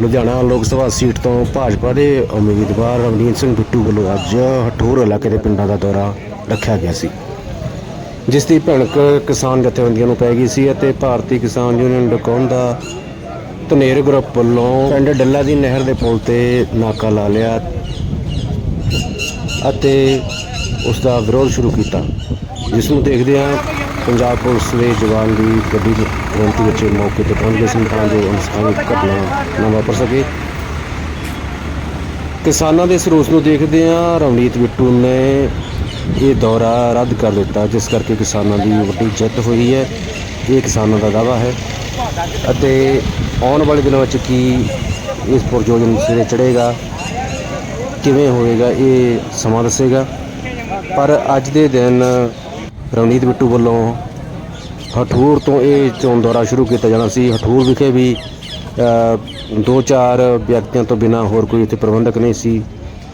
ਲੁਧਿਆਣਾ ਲੋਕ ਸਭਾ ਸੀਟ ਤੋਂ ਭਾਜਪਾ ਦੇ ਉਮੀਦਵਾਰ ਰਵਨੀਤ ਸਿੰਘ ਬਿੱਟੂ ਵੱਲੋਂ ਅੱਜ ਹਠੂਰ ਇਲਾਕੇ ਦੇ ਪਿੰਡਾਂ ਦਾ ਦੌਰਾ ਰੱਖਿਆ ਗਿਆ ਸੀ, ਜਿਸ ਦੀ ਭਿਣਕ ਕਿਸਾਨ ਜਥੇਬੰਦੀਆਂ ਨੂੰ ਪੈ ਗਈ ਸੀ ਅਤੇ ਭਾਰਤੀ ਕਿਸਾਨ ਯੂਨੀਅਨ ਡਕੌਨ ਦਾ ਧਨੇਰ ਗਰੁੱਪ ਵੱਲੋਂ ਪਿੰਡ ਡੱਲਾ ਦੀ ਨਹਿਰ ਦੇ ਪੁਲ ਤੇ ਨਾਕਾ ਲਾ ਲਿਆ ਅਤੇ ਉਸ ਦਾ ਵਿਰੋਧ ਸ਼ੁਰੂ ਕੀਤਾ, ਜਿਸ ਨੂੰ ਦੇਖਦੇ ਹਾਂ ਪੰਜਾਬ ਪੁਲਿਸ ਦੇ ਜਵਾਨ ਦੀ ਗੱਡੀ ਦੀ ਗਿਣਤੀ ਵਿੱਚ ਮੌਕੇ ਤੇ ਪਹੁੰਚ ਗਏ ਸਨ ਤਾਂ ਜੋ ਅਨਸਖਾਵੀ ਘਟਨਾ ਨਾ ਵਾਪਰ ਸਕੇ। ਕਿਸਾਨਾਂ ਦੇ ਸਰੋਸ ਨੂੰ ਦੇਖਦੇ ਹਾਂ। ਰਵਨੀਤ ਬਿੱਟੂ ਨੇ ਇਹ ਦੌਰਾ ਰੱਦ ਕਰ ਦਿੱਤਾ, ਜਿਸ ਕਰਕੇ ਕਿਸਾਨਾਂ ਦੀ ਵੱਡੀ ਜਿੱਤ ਹੋਈ ਹੈ। ਇਹ ਕਿਸਾਨਾਂ ਦਾ ਦਾਅਵਾ ਹੈ। ਅਤੇ ਆਉਣ ਵਾਲੇ ਦਿਨਾਂ ਵਿੱਚ ਕੀ ਇਸ ਪ੍ਰਯੋਜਨ ਸਿਰੇ ਚੜ੍ਹੇਗਾ, ਕਿਵੇਂ ਹੋਏਗਾ, ਇਹ ਸਮਾਂ ਦੱਸੇਗਾ। ਪਰ ਅੱਜ ਦੇ ਦਿਨ ਰਵਨੀਤ ਬਿੱਟੂ ਵੱਲੋਂ ਹਠੂਰ ਤੋਂ ਇਹ ਚੋਣ ਦੌਰਾ ਸ਼ੁਰੂ ਕੀਤਾ ਜਾਣਾ ਸੀ। ਹਠੂਰ ਵਿਖੇ ਵੀ ਦੋ ਚਾਰ ਵਿਅਕਤੀਆਂ ਤੋਂ ਬਿਨਾ ਹੋਰ ਕੋਈ ਇੱਥੇ ਪ੍ਰਬੰਧਕ ਨਹੀਂ ਸੀ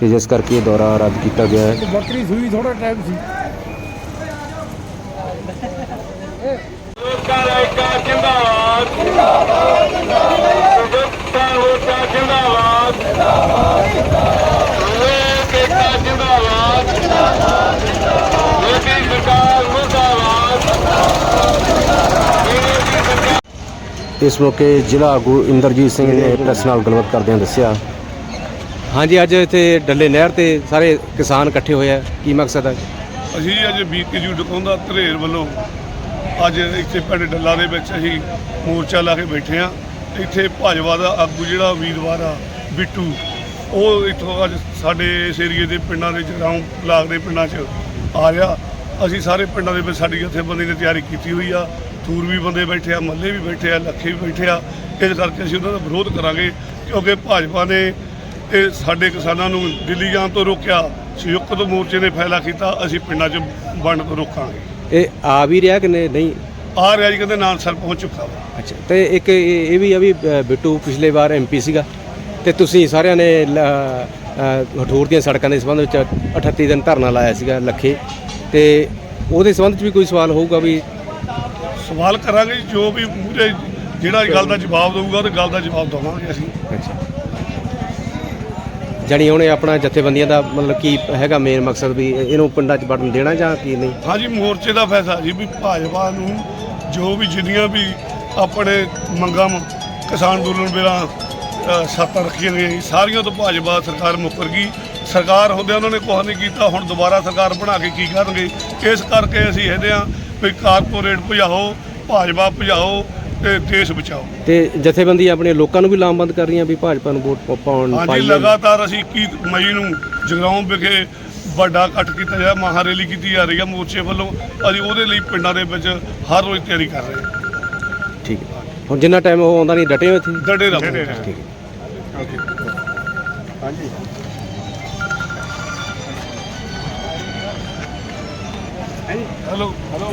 ਤੇ ਜਿਸ ਕਰਕੇ ਇਹ ਦੌਰਾ ਰੱਦ ਕੀਤਾ ਗਿਆ ਹੈ। ਬੱਕਰੀ ਸੂਈ ਥੋੜਾ ਟਾਈਮ ਸੀ। ਜਿੰਦਾਬਾਦ। ਜਿੰਦਾਬਾਦ ਜਿੰਦਾਬਾਦ ਲੋਕਾਂ ਜਿੰਦਾਬਾਦ ਲੋਕ ਏਕਾ ਜਿੰਦਾਬਾਦ ਲੋਕੀ ਸਰਕਾਰ ਮੁਰਦਾਬਾਦ ਮੋਦੀ ਸਰਕਾਰ ਇਸ ਮੌਕੇ ਜ਼ਿਲ੍ਹਾ ਆਗੂ ਇੰਦਰਜੀਤ ਸਿੰਘ ਨੇ ਪ੍ਰੈਸ ਨਾਲ ਗੱਲਬਾਤ ਕਰਦਿਆਂ ਦੱਸਿਆ। ਹਾਂਜੀ ਅੱਜ ਇੱਥੇ ਡੱਲੇ ਨਹਿਰ ਤੇ ਸਾਰੇ ਕਿਸਾਨ ਇਕੱਠੇ ਹੋਏ ਆ। ਕੀ ਮਕਸਦ ਹੈ ਅਸੀਂ ਅੱਜ ਬੀਕੇਯੂ ਡਕਾਉਂਦਾ ਧਰੇਰ ਵੱਲੋਂ ਅੱਜ ਇੱਥੇ ਪਿੰਡ ਡੱਲਾ ਦੇ ਵਿੱਚ ਅਸੀਂ ਮੋਰਚਾ ਲਾ ਕੇ ਬੈਠੇ ਆ ਇੱਥੇ ਭਾਜਪਾ ਦਾ ਆਗੂ ਜਿਹੜਾ ਉਮੀਦਵਾਰ ਆ ਬਿੱਟੂ ਉਹ ਇੱਥੋਂ ਅੱਜ ਸਾਡੇ ਇਸ ਏਰੀਏ ਦੇ ਪਿੰਡਾਂ ਦੇ ਜਗਰਾਉਂ ਬਲਾਕ ਦੇ ਪਿੰਡਾਂ 'ਚ ਆ ਰਿਹਾ। ਅਸੀਂ ਸਾਰੇ ਪਿੰਡਾਂ ਦੇ ਵਿੱਚ ਸਾਡੀ ਜਥੇਬੰਦੀ ਨੇ ਤਿਆਰੀ ਕੀਤੀ ਹੋਈ ਆ। ਥੂਰ ਵੀ ਬੰਦੇ ਬੈਠੇ ਆ ਮੱਲੇ ਵੀ ਬੈਠੇ ਆ ਲੱਖੇ ਵੀ ਬੈਠੇ ਆ ਇਸ ਕਰਕੇ ਅਸੀਂ ਉਹਨਾਂ ਦਾ ਵਿਰੋਧ ਕਰਾਂਗੇ ਕਿਉਂਕਿ ਭਾਜਪਾ ਨੇ ਇਹ ਸਾਡੇ ਕਿਸਾਨਾਂ ਨੂੰ ਦਿੱਲੀ ਜਾਣ ਤੋਂ ਰੋਕਿਆ ਸੰਯੁਕਤ ਮੋਰਚੇ ਨੇ ਫੈਸਲਾ ਕੀਤਾ ਅਸੀਂ ਪਿੰਡਾਂ 'ਚ ਵੰਡ ਤੋਂ ਰੋਕਾਂਗੇ। ਇਹ ਆ ਵੀ ਰਿਹਾ ਕਿ ਨਹੀਂ? ਨਹੀਂ। ਆ ਰਿਹਾ ਜੀ ਕਹਿੰਦੇ ਨਾਨਸਰ ਪਹੁੰਚ ਚੁੱਕਾ ਵਾ। ਅੱਛਾ ਤੇ ਇੱਕ ਇਹ ਇਹ ਵੀ ਆ ਵੀ ਅ, ਬਿੱਟੂ ਪਿਛਲੇ ਵਾਰ ਐਮਪੀ ਸੀਗਾ। ਤੇ ਤੁਸੀਂ ਸਾਰਿਆਂ ਨੇ ਲ- ਅ, ਹਠੂਰ ਦੀਆਂ ਸੜਕਾਂ ਦੇ ਸੰਬੰਧ ਵਿੱਚ 38 ਦਿਨ ਧਰਨਾ ਲਾਇਆ ਸੀਗਾ ਲੱਖੇ। ਤੇ ਉਹਦੇ ਸੰਬੰਧ ਵਿੱਚ ਵੀ ਕੋਈ ਸਵਾਲ ਹੋਊਗਾ ਵੀ ਸਵਾਲ ਕਰਾਂਗੇ ਜੀ, ਵੀ ਮੂਰੇ ਜਿਹੜਾ ਗੱਲ ਦਾ ਜਵਾਬ ਦਊਗਾ ਤੇ ਗੱਲ ਦਾ ਜਵਾਬ ਦਵਾਂਗੇ ਅਸੀਂ। ਅੱਛਾ। ਜਾਣੀ ਹੁਣ ਇਹ ਆਪਣਾ ਜਥੇਬੰਦੀਆਂ ਦਾ ਮਤਲਬ ਕੀ ਹੈਗਾ ਮੇਨ ਮਕਸਦ ਵੀ ਇਹਨੂੰ ਪਿੰਡਾਂ 'ਚ ਵੜਨ ਦੇਣਾ ਜਾਂ ਕੀ ਨਹੀਂ? ਹਾਂਜੀ ਮੋਰਚੇ ਦਾ ਫੈਸਲਾ ਜੀ ਵੀ ਭਾਜਪਾ ਨੂੰ ਜੋ ਵੀ ਜਿੰਨੀਆਂ ਵੀ ਆਪਣੇ ਮੰਗਾਂ ਮ- ਕਿਸਾਨ ਅੰਦੋਲਨ ਵੇਲਾ ਸੱਤਾਂ ਰੱਖੀਆਂ ਗਈਆਂ ਸਾਰੀਆਂ ਤੋਂ ਭਾਜਪਾ ਸਰਕਾਰ ਮੁੱਕਰ ਗਈ। ਸਰਕਾਰ ਹੁੰਦਿਆਂ ਉਹਨਾਂ ਨੇ ਕੁਛ ਨਹੀਂ ਕੀਤਾ ਹੁਣ ਦੁਬਾਰਾ ਸਰਕਾਰ ਬਣਾ ਕੇ ਕੀ ਕਰਨਗੇ? ਇਸ ਕਰਕੇ ਅਸੀਂ ਇਹਦੇ ਆ ਵੀ ਕਾਰਪੋਰੇਟ ਭਜਾਓ ਭਾਜਪਾ ਭਜਾਓ ਤੇ ਦੇਸ਼ ਬਚਾਓ। ਤੇ ਜਥੇਬੰਦੀ ਆਪਣੇ ਲੋਕਾਂ ਨੂੰ ਵੀ ਲਾਮਬੰਦ ਕਰ ਰਹੀਆਂ ਵੀ ਭਾਜਪਾ ਨੂੰ ਵੋਟ ਪਾਉਣ ਹਾਂਜੀ ਪਾਈਏ। ਲਗਾਤਾਰ ਅਸੀਂ 21 ਮਈ ਨੂੰ ਜਗਰਾਉਂ ਵਿਖੇ ਵੱਡਾ ਇਕੱਠ ਕੀਤਾ ਜਾ ਮਹਾ ਰੈਲੀ ਕੀਤੀ ਜਾ ਰਹੀ ਹੈ ਮੋਰਚੇ ਵੱਲੋਂ। ਅਸੀਂ ਉਹਦੇ ਲਈ ਪਿੰਡਾਂ ਦੇ ਵਿੱਚ ਹਰ ਰੋਜ਼ ਤਿਆਰੀ ਕਰ ਰਹੇ ਹਾਂ। ਠੀਕ ਹੈ। ਹੁਣ ਜਿੰਨਾ ਟਾਈਮ ਉਹ ਆਉਂਦਾ ਨਹੀਂ ਡਟੇ ਹੋ ਇੱਥੇ? ਡਟੇ ਰਹੋ। ਠੀਕ ਹੈ। Hello hello